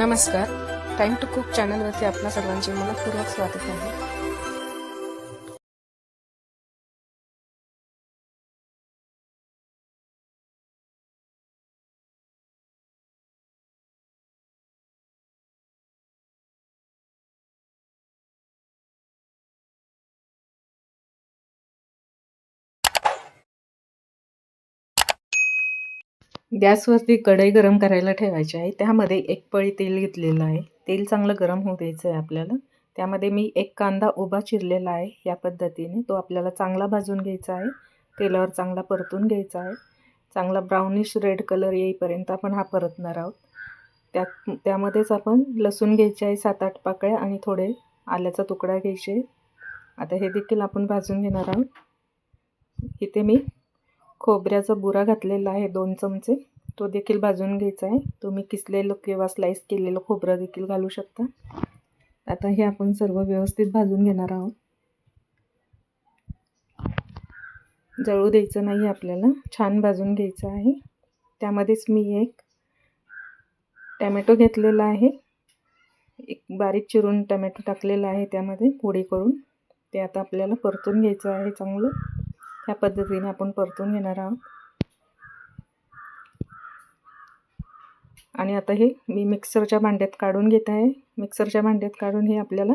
नमस्कार. Time to cook चॅनलवरती आपल्या सर्वांचे मनपूर्वक स्वागत आहे. गॅसवरती कढई गरम करायला ठेवायची आहे. त्यामध्ये एक पळी तेल घेतलेलं आहे. तेल चांगलं गरम होऊ द्यायचं आहे आपल्याला. त्यामध्ये मी एक कांदा उभा चिरलेला आहे या पद्धतीने. तो आपल्याला चांगला भाजून घ्यायचा आहे. तेलावर चांगला परतून घ्यायचा आहे. चांगला ब्राउनिश रेड कलर येईपर्यंत आपण हा परतणार आहोत. त्यात त्यामध्येच आपण लसूण घ्यायचे आहे सात आठ पाकळ्या आणि थोडे आल्याचा तुकडा घ्यायचे आता हे देखील आपण भाजून घेणार आहोत. इथे मी खोबऱ्याचा बुरा घातलेला आहे दोन चमचे. तो देखील भाजून घ्यायचा आहे. तुम्ही किसलेलं किंवा स्लाईस केलेलं खोबरं देखील घालू शकता. आता हे आपण सर्व व्यवस्थित भाजून घेणार आहोत. जळू द्यायचं नाही आपल्याला. छान भाजून घ्यायचं आहे. त्यामध्येच मी एक टॅमॅटो घेतलेला आहे. एक बारीक चिरून टमॅटो टाकलेला आहे त्यामध्ये पोळी करून. ते आता आपल्याला परतून घ्यायचं आहे चांगलं. ह्या पद्धतीने आपण परतून घेणार आहोत. आणि आता हे मी मिक्सरच्या भांड्यात काढून घेत आहे. मिक्सरच्या भांड्यात काढून हे आपल्याला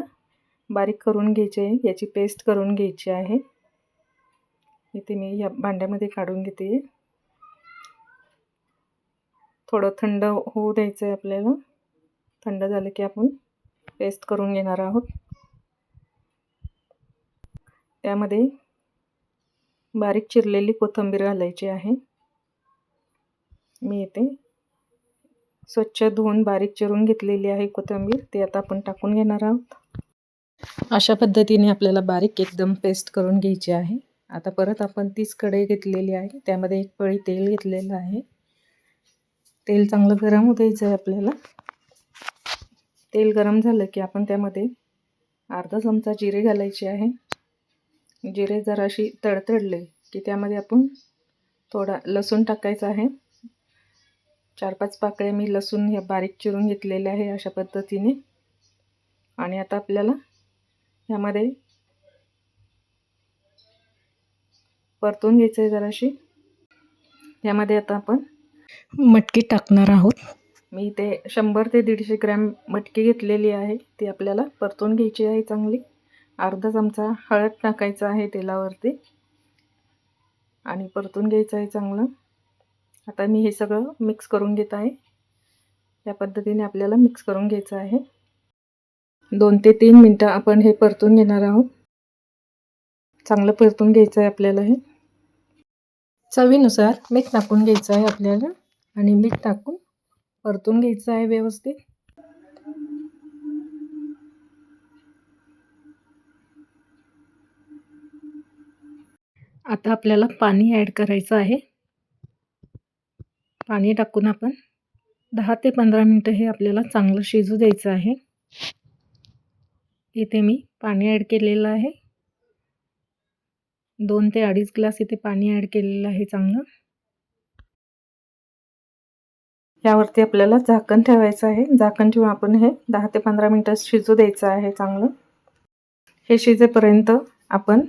बारीक करून घ्यायचे आहे. याची पेस्ट करून घ्यायची आहे. इथे मी या भांड्यामध्ये काढून घेते. थोडं थंड होऊ द्यायचं आहे आपल्याला. थंड झालं की आपण पेस्ट करून घेणार आहोत. त्यामध्ये बारीक चिरलेली कोथिंबीर घालायची आहे. मी इथे स्वच्छ धुवून बारीक चिरून घेतलेली आहे कोथिंबीर. ते आता आपण टाकून घेणार आहोत. अशा पद्धतीने आपल्याला बारीक एकदम पेस्ट करून घ्यायची आहे. आता परत आपण तीच कढई घेतलेली आहे. त्यामध्ये एक पळी तेल घेतलेलं आहे. तेल चांगलं गरम होऊ द्यायचं आहे आपल्याला. तेल गरम झालं की आपण त्यामध्ये अर्धा चमचा जिरे घालायचे आहे. जिरे जराशी तडतडले की त्यामध्ये आपण थोडा लसूण टाकायचा आहे. चार पाच पाकळ्या मी लसूण हे बारीक चिरून घेतलेले आहे अशा पद्धतीने. आणि आता आपल्याला ह्यामध्ये परतून घ्यायचं आहे जराशी. यामध्ये आता आपण मटकी टाकणार आहोत. मी ते शंभर ते दीडशे ग्रॅम मटकी घेतलेली आहे. ती आपल्याला परतून घ्यायची आहे चांगली. अर्धा चमचा हळद टाकायचा आहे तेलावरती. आणि परतून घ्यायचं आहे चांगलं. आता मी हे सगळं मिक्स करून घेत आहे. या पद्धतीने आपल्याला मिक्स करून घ्यायचं आहे. दोन ते तीन मिनटं आपण हे परतून घेणार आहोत. चांगलं परतून घ्यायचं आहे आपल्याला हे. चवीनुसार मीठ टाकून घ्यायचं आहे आपल्याला. आणि मीठ टाकून परतून घ्यायचं आहे व्यवस्थित. आता आपल्याला पाणी ॲड करायचं आहे. पाणी टाकून आपण दहा ते पंधरा मिनटं हे आपल्याला चांगलं शिजू द्यायचं आहे. इथे मी पाणी ॲड केलेलं आहे. दोन ते अडीच ग्लास इथे पाणी ॲड केलेलं आहे चांगलं. यावरती आपल्याला झाकण ठेवायचं आहे. झाकण ठेवून आपण हे दहा ते पंधरा मिनटं शिजू द्यायचं आहे चांगलं. हे शिजेपर्यंत आपण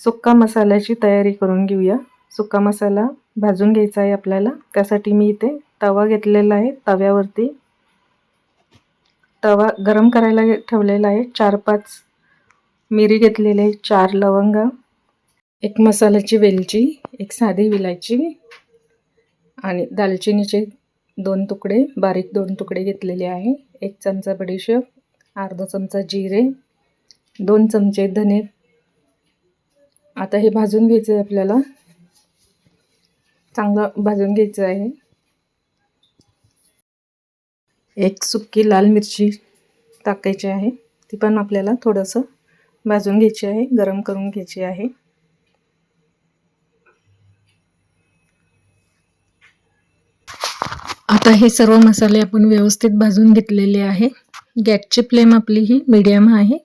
सुक्का मसाल्याची तयारी करून घेऊया. सुक्का मसाला भाजून घ्यायचा आहे आपल्याला. त्यासाठी मी इथे तवा घेतलेला आहे तव्यावरती. तवा गरम करायला ठेवलेला आहे. चार पाच मिरी घेतलेली आहे. चार लवंगा एक मसाल्याची वेलची एक साधी विलायची आणि दालचिनीचे दोन तुकडे बारीक दोन तुकडे घेतलेले आहे. एक चमचा बडीशेप अर्धा चमचा जिरे दोन चमचे धने आता हे भाजून घ्यायचं आहे आपल्याला. चांगलं भाजून घ्यायचं आहे. एक सुक्की लाल मिरची टाकायची आहे. ती पण आपल्याला थोडंसं भाजून घ्यायची आहे गरम करून घ्यायची आहे. आता हे सर्व मसाले आपण व्यवस्थित भाजून घेतलेले आहे. गॅसची फ्लेम आपली ही मीडियम आहे.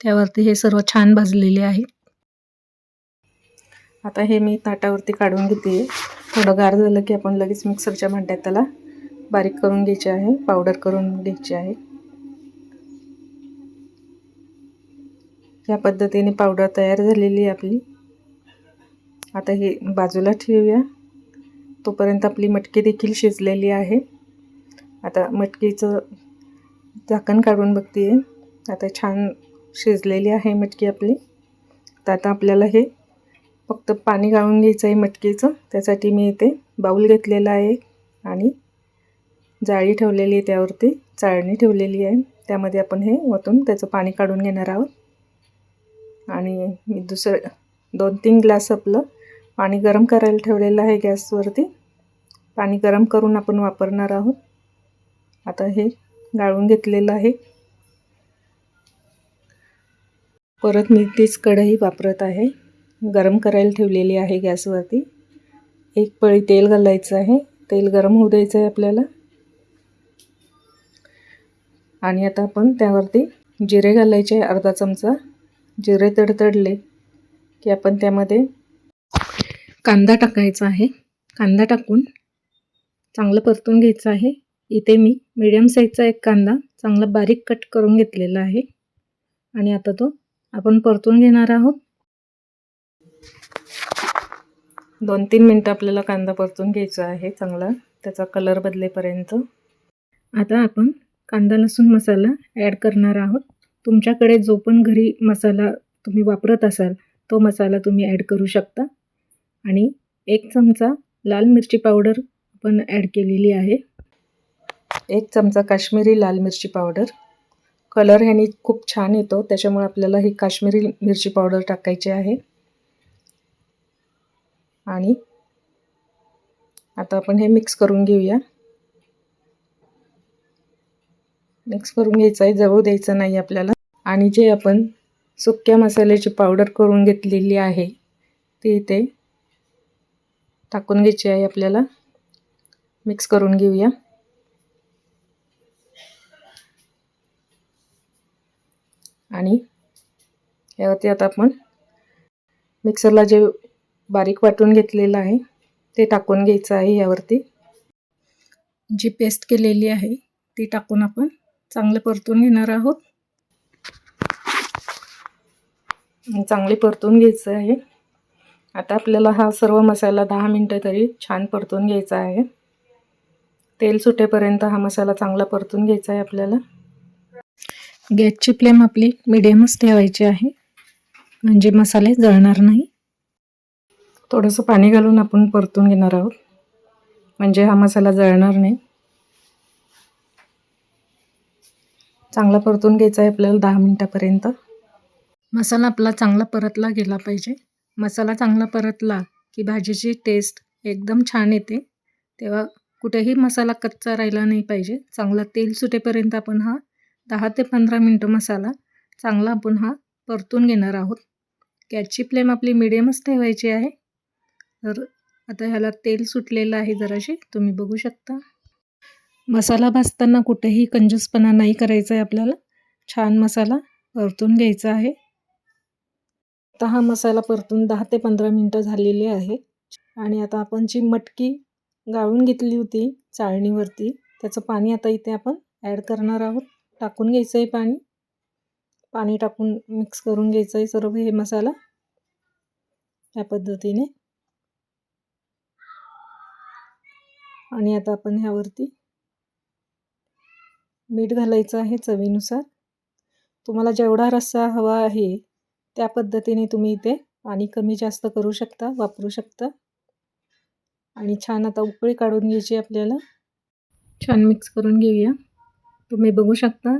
त्यावरती हे सर्व छान भाजलेले आहे. आता हे मी ताटावरती काढून घेते. थोडं गार झालं की आपण लगेच मिक्सरच्या भांड्यात त्याला बारीक करून घ्यायची आहे. पावडर करून घ्यायची आहे. या पद्धतीने पावडर तयार झालेली आहे आपली. आता हे बाजूला ठेवूया. तोपर्यंत आपली मटकी देखील शिजलेली आहे. आता मटकीचं झाकण काढून बघते आता छान शिजलेली आहे मटकी आपली. तर आता आपल्याला हे फक्त पाणी गाळून घ्यायचं आहे मटकीचं. त्यासाठी मी इथे बाऊल घेतलेला आहे आणि जाळी ठेवलेली आहे त्यावरती. चाळणी ठेवलेली आहे. त्यामध्ये आपण हे ओतून त्याचं पाणी काढून घेणार आहोत. आणि मी दुसरं दोन तीन ग्लास आपलं पाणी गरम करायला ठेवलेलं आहे गॅसवरती. पाणी गरम करून आपण वापरणार आहोत. आता हे गाळून घेतलेलं आहे. परत मी तीच कढई वापरत आहे. गरम करायला ठेवलेली आहे गॅसवरती. एक पळी तेल घालायचं आहे. तेल गरम होऊ द्यायचं आहे आपल्याला. आणि आता आपण त्यावरती जिरे घालायचे आहे अर्धा चमचा. जिरे तडतडले की आपण त्यामध्ये कांदा टाकायचा आहे. कांदा टाकून चांगलं परतून घ्यायचं आहे. इथे मी मीडियम साईजचा एक कांदा चांगला बारीक कट करून घेतलेला आहे. आणि आता तो आपण परतून घेणार आहोत. दोन तीन मिनटं आपल्याला कांदा परतून घ्यायचा आहे चांगला. त्याचा कलर बदलेपर्यंत. आता आपण कांदा लसूण मसाला ॲड करणार आहोत. तुमच्याकडे जो पण घरी मसाला तुम्ही वापरत असाल तो मसाला तुम्ही ॲड करू शकता. आणि एक चमचा लाल मिरची पावडर आपण ॲड केलेली आहे. एक चमचा काश्मीरी लाल मिरची पावडर कलर ह्यानी खूप छान येतो त्याच्यामुळे आपल्याला ही काश्मीरी मिरची पावडर टाकायची आहे. आणि आता आपण हे मिक्स करून घेऊया. मिक्स करून घ्यायचं आहे जवळ द्यायचं नाही आपल्याला. आणि जे आपण सुक्या मसाल्याची पावडर करून घेतलेली आहे ती इथे टाकून घ्यायची आहे आपल्याला. मिक्स करून घेऊया. आणि यावरती आता आपण मिक्सरला जे बारीक वाटून घेतलेलं आहे. ते टाकून घ्यायचं आहे यावरती. जी पेस्ट केलेली आहे ती टाकून आपण चांगलं परतून घेणार आहोत. चांगले परतून घ्यायचं आहे. आता आपल्याला हा सर्व मसाला दहा मिनटं तरी छान परतून घ्यायचा आहे. तेल सुटेपर्यंत हा मसाला चांगला परतून घ्यायचा आहे आपल्याला. गॅसची फ्लेम आपली मिडियमच ठेवायची आहे. म्हणजे मसाले जळणार नाही. थोडंसं पाणी घालून आपण परतून घेणार आहोत. म्हणजे हा मसाला जळणार नाही. चांगला परतून घ्यायचा आहे आपल्याला दहा मिनटापर्यंत. मसाला आपला चांगला परतला गेला पाहिजे. मसाला चांगला परतला की भाजीची टेस्ट एकदम छान येते. तेव्हा कुठेही मसाला कच्चा राहिला नाही पाहिजे. चांगला तेल सुटेपर्यंत आपण हा दहा ते पंधरा मिनटं मसाला चांगला आपण हा परतून घेणार आहोत. गॅसची फ्लेम आपली मिडियमच ठेवायची आहे. तर आता ह्याला तेल सुटलेलं आहे जराशी तुम्ही बघू शकता. मसाला भाजताना कुठेही कंजूसपणा नाही करायचा आहे आपल्याला. छान मसाला परतून घ्यायचा आहे. आता हा मसाला परतून दहा ते पंधरा मिनटं झालेली आहे. आणि आता आपण जी मटकी गाळून घेतली होती चाळणीवरती त्याचं पाणी आता इथे आपण ॲड करणार आहोत. टाकून घ्यायचं आहे पाणी. पाणी टाकून मिक्स करून घ्यायचं आहे सर्व हे मसाला. या पद्धतीने. आणि आता आपण ह्यावरती मीठ घालायचं आहे चवीनुसार. तुम्हाला जेवढा रस्सा हवा आहे त्या पद्धतीने तुम्ही इथे पाणी कमी जास्त करू शकता वापरू शकता. आणि छान आता उकळी काढून घ्यायची आपल्याला. छान मिक्स करून घेऊया. तुम्ही बघू शकता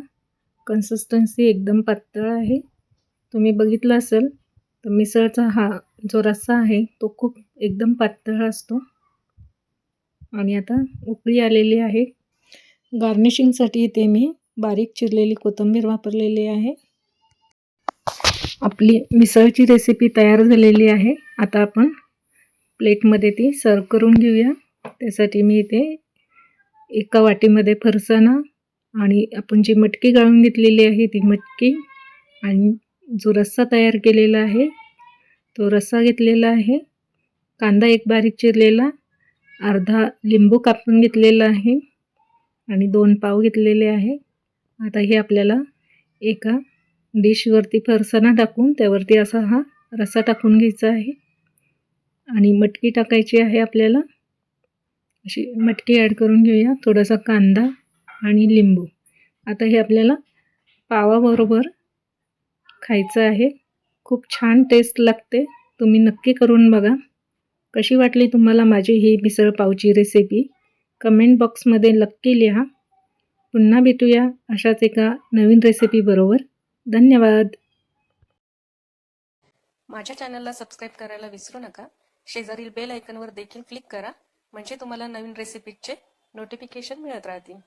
कन्सिस्टन्सी एकदम पातळ आहे. तुम्ही बघितलं असेल तर मिसळचा हा जो रस्सा आहे तो खूप एकदम पातळ असतो. आणि आता उकळी आलेली आहे. गार्निशिंगसाठी इथे मी बारीक चिरलेली कोथिंबीर वापरलेली आहे. आपली मिसळची रेसिपी तयार झालेली आहे. आता आपण प्लेटमध्ये ती सर्व करून घेऊया. त्यासाठी मी इथे एका वाटीमध्ये फरसाणा आणि आपण जी मटकी गाळून घेतलेली आहे ती मटकी आणि जो रस्सा तयार केलेला आहे तो रस्सा घेतलेला आहे. कांदा एक बारीक चिरलेला अर्धा लिंबू कापून घेतलेला आहे आणि दोन पाव घेतलेले आहे. आता हे आपल्याला एका डिशवरती फरसाणा टाकून त्यावरती असा हा रस्सा टाकून घ्यायचा आहे. आणि मटकी टाकायची आहे आपल्याला. अशी मटकी ॲड करून घेऊया. थोडासा कांदा आणि लिंबू. आता हे आपल्याला पावाबरोबर खायचं आहे. खूप छान टेस्ट लागते. तुम्ही नक्की करून बघा. कशी वाटली तुम्हाला माझी ही मिसळ पावची रेसिपी कमेंट बॉक्समध्ये नक्की लिहा. पुन्हा भेटूया अशाच एका नवीन रेसिपीबरोबर धन्यवाद. माझ्या चॅनलला सबस्क्राईब करायला विसरू नका. शेजारील बेल आयकनवर देखील क्लिक करा. म्हणजे तुम्हाला नवीन रेसिपीचे नोटिफिकेशन मिळत राहतील.